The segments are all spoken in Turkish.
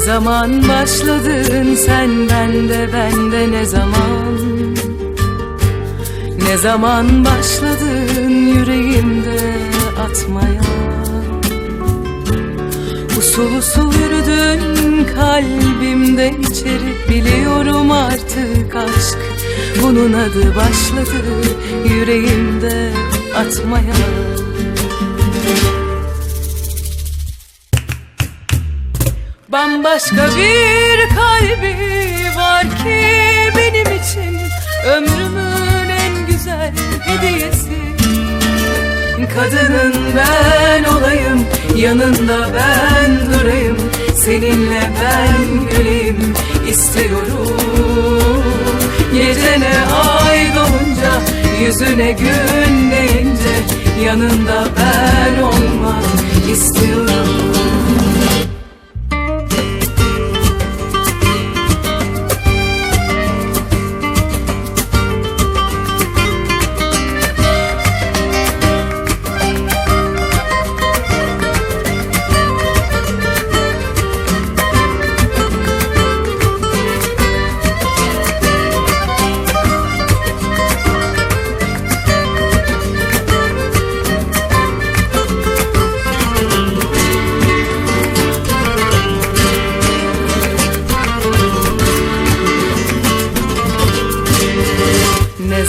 zaman başladın sen bende bende ne zaman? Ne zaman başladın yüreğimde atmaya? Usul usul yürüdün kalbimde içeri. Biliyorum artık aşk bunun adı başladı Yüreğimde atmaya Bambaşka bir kalbi var ki benim için. Ömrümün en güzel hediyesi. Kadının ben olayım Yanında ben durayım. Seninle ben güleyim istiyorum. Gecene ay doğunca Yüzüne gün değince Yanında ben olmak istiyorum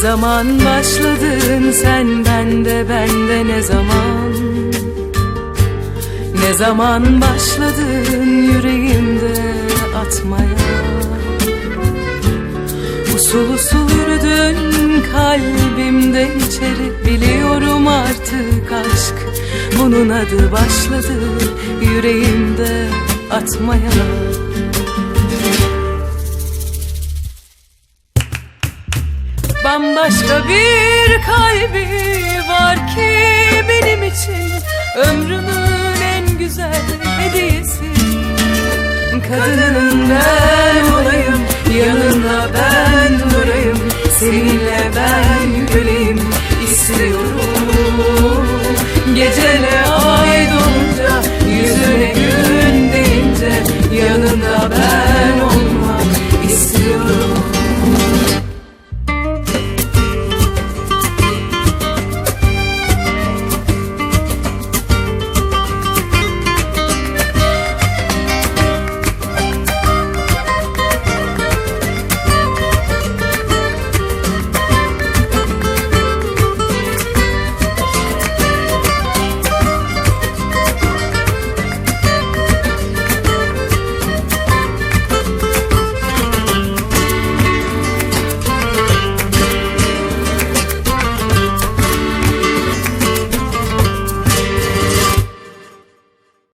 zaman başladın sen bende bende ne zaman? Ne zaman başladın yüreğimde atmaya? Usul usul yürüdün kalbimde içeri Biliyorum artık aşk bunun adı başladı Yüreğimde atmaya Bambaşka bir kalbi var ki benim için. Ömrümün en güzel hediyesi. Kadının ben olayım Yanında ben durayım. Seninle ben göleyim istiyorum. Geceler